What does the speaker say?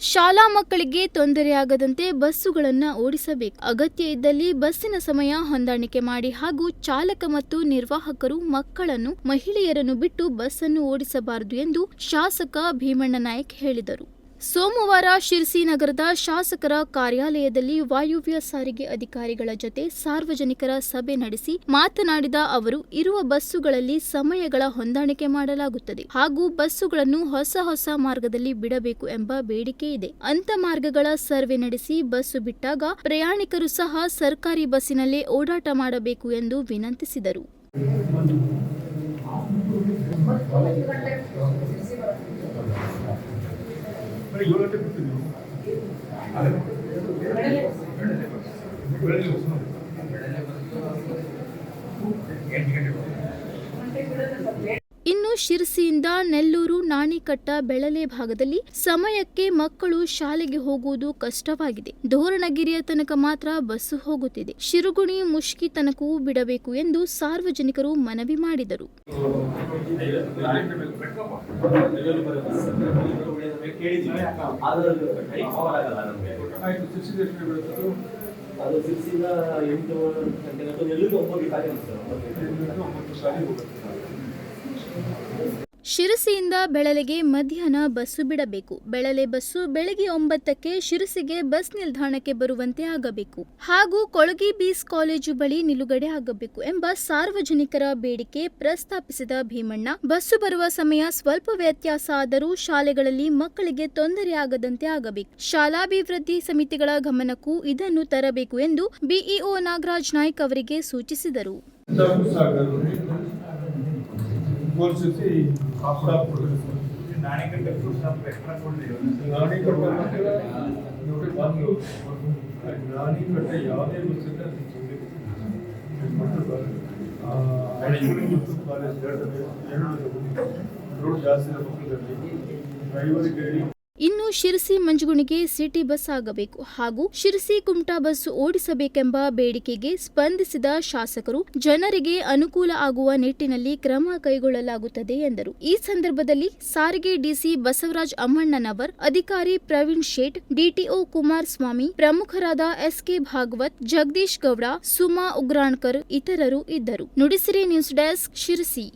ಶಾಲಾ ಮಕ್ಕಳಿಗೆ ತೊಂದರೆಯಾಗದಂತೆ ಬಸ್ಸುಗಳನ್ನು ಓಡಿಸಬೇಕು. ಅಗತ್ಯ ಇದ್ದಲ್ಲಿ ಬಸ್ಸಿನ ಸಮಯ ಹೊಂದಾಣಿಕೆ ಮಾಡಿ ಹಾಗೂ ಚಾಲಕ ಮತ್ತು ನಿರ್ವಾಹಕರು ಮಕ್ಕಳನ್ನು ಮಹಿಳೆಯರನ್ನು ಬಿಟ್ಟು ಬಸ್ಸನ್ನು ಓಡಿಸಬಾರದು ಎಂದು ಶಾಸಕ ಭೀಮಣ್ಣ ನಾಯಕ್ ಹೇಳಿದರು. ಸೋಮವಾರ ಶಿರ್ಸಿ ನಗರದ ಶಾಸಕರ ಕಾರ್ಯಾಲಯದಲ್ಲಿ ವಾಯುವ್ಯ ಸಾರಿಗೆ ಅಧಿಕಾರಿಗಳ ಜೊತೆ ಸಾರ್ವಜನಿಕರ ಸಭೆ ನಡೆಸಿ ಮಾತನಾಡಿದ ಅವರು, ಇರುವ ಬಸ್ಸುಗಳಲ್ಲಿ ಸಮಯಗಳ ಹೊಂದಾಣಿಕೆ ಮಾಡಲಾಗುತ್ತದೆ ಹಾಗೂ ಬಸ್ಸುಗಳನ್ನು ಹೊಸ ಹೊಸ ಮಾರ್ಗದಲ್ಲಿ ಬಿಡಬೇಕು ಎಂಬ ಬೇಡಿಕೆ ಇದೆ. ಅಂತ ಮಾರ್ಗಗಳ ಸರ್ವೆ ನಡೆಸಿ ಬಸ್ಸು ಬಿಟ್ಟಾಗ ಪ್ರಯಾಣಿಕರು ಸಹ ಸರ್ಕಾರಿ ಬಸ್ಸಿನಲ್ಲೇ ಓಡಾಟ ಮಾಡಬೇಕು ಎಂದು ವಿನಂತಿಸಿದರು. అంటే ఎవరు అంటే పెట్టింది అదే. ಶಿರ್ಸಿಯಿಂದ ನೆಲ್ಲೂರು ನಾಣಿಕಟ್ಟ ಬೆಳಲೆ ಭಾಗದಲ್ಲಿ ಸಮಯಕ್ಕೆ ಮಕ್ಕಳು ಶಾಲೆಗೆ ಹೋಗುವುದು ಕಷ್ಟವಾಗಿದೆ. ಧೋರಣಗಿರಿಯ ತನಕ ಮಾತ್ರ ಬಸ್ಸು ಹೋಗುತ್ತಿದೆ. ಶಿರುಗುಣಿ ಮುಷ್ಕಿ ತನಕವೂ ಬಿಡಬೇಕು ಎಂದು ಸಾರ್ವಜನಿಕರು ಮನವಿ ಮಾಡಿದರು? ಅದು ಸಿಕ್ಸಿಂದ ಎಂಟು ಗಂಟೆ ಒಂಬತ್ತು ಶಿರಸಿಯಿಂದ ಬೆಳಲೆಗೆ ಮಧ್ಯಾಹ್ನ ಬಸ್ಸು ಬಿಡಬೇಕು. ಬೆಳಲೆ ಬಸ್ಸು ಬೆಳಗ್ಗೆ ಒಂಬತ್ತಕ್ಕೆ ಶಿರಸಿಗೆ ಬಸ್ ನಿಲ್ದಾಣಕ್ಕೆ ಬರುವಂತೆ ಆಗಬೇಕು. ಹಾಗೂ ಕೊಳಗಿ ಬೀಸ್ ಕಾಲೇಜು ಬಳಿ ನಿಲುಗಡೆ ಆಗಬೇಕು ಎಂಬ ಸಾರ್ವಜನಿಕರ ಬೇಡಿಕೆ ಪ್ರಸ್ತಾಪಿಸಿದ ಭೀಮಣ್ಣ, ಬಸ್ಸು ಬರುವ ಸಮಯ ಸ್ವಲ್ಪ ವ್ಯತ್ಯಾಸ ಆದರೂ ಶಾಲೆಗಳಲ್ಲಿ ಮಕ್ಕಳಿಗೆ ತೊಂದರೆಯಾಗದಂತೆ ಆಗಬೇಕು. ಶಾಲಾಭಿವೃದ್ಧಿ ಸಮಿತಿಗಳ ಗಮನಕ್ಕೂ ಇದನ್ನು ತರಬೇಕು ಎಂದು ಬಿಇಒ ನಾಗರಾಜ್ ನಾಯ್ಕ್ ಅವರಿಗೆ ಸೂಚಿಸಿದರು. ಸ್ಟಾಪ್ ಸಾಗರ್ ಗೋಲ್ ಶಿರ್ಸಿ ಸ್ಟಾಪ್ ಕೊಡ್ಬೇಕು. ನಾಣಿಕಟ್ಟೆ ಫುಲ್ ಸ್ಟಾಪ್ ಎಕ್ಸ್ಟ್ರಾ ಕೊಡ್ತೀವಿ ನಾಣಿಕಟ್ಟೆ ಮಾತ್ರ ನೋಡಿ ಬಂದು ನಾಣಿಕಟ್ಟೆ ಯಾವುದೇ ಬಸ್ ಇಲ್ಲ ಅದು ಸುಮ್ಮನೆ ಮತ್ತು ಬ- ಆ, ಹೈಸ್ಕೂಲ್ ಮತ್ತು ಕಾಲೇಜ್ ಎರಡು ಎರಡು ರೋಡ್ ಜಾಸ್ತಿ ಇರೋ ಪಕ್ಕದಲ್ಲಿ ಡ್ರೈವರಿಗೆ ಹೇಳಿ ಇನ್ನು ಶಿರಸಿ ಮಂಜುಗುಣಿಗೆ ಸಿಟಿ ಬಸ್ ಆಗಬೇಕು ಹಾಗೂ ಶಿರಸಿ ಕುಮಟಾ ಬಸ್ ಓಡಿಸಬೇಕೆಂಬ ಬೇಡಿಕೆಗೆ ಸ್ಪಂದಿಸಿದ ಶಾಸಕರು, ಜನರಿಗೆ ಅನುಕೂಲ ಆಗುವ ನಿಟ್ಟಿನಲ್ಲಿ ಕ್ರಮ ಕೈಗೊಳ್ಳಲಾಗುತ್ತದೆ ಎಂದರು. ಈ ಸಂದರ್ಭದಲ್ಲಿ ಸಾರಿಗೆ ಡಿಸಿ ಬಸವರಾಜ್ ಅಮ್ಮಣ್ಣನವರ್, ಅಧಿಕಾರಿ ಪ್ರವೀಣ್ ಶೇಟ್, ಡಿಟಿಒ ಕುಮಾರಸ್ವಾಮಿ, ಪ್ರಮುಖರಾದ ಎಸ್ಕೆ ಭಾಗವತ್, ಜಗದೀಶ್ ಗೌಡ, ಸುಮಾ ಉಗ್ರಾಣ್ಕರ್ ಇತರರು ಇದ್ದರು. Nudisiri news desk Sirsi.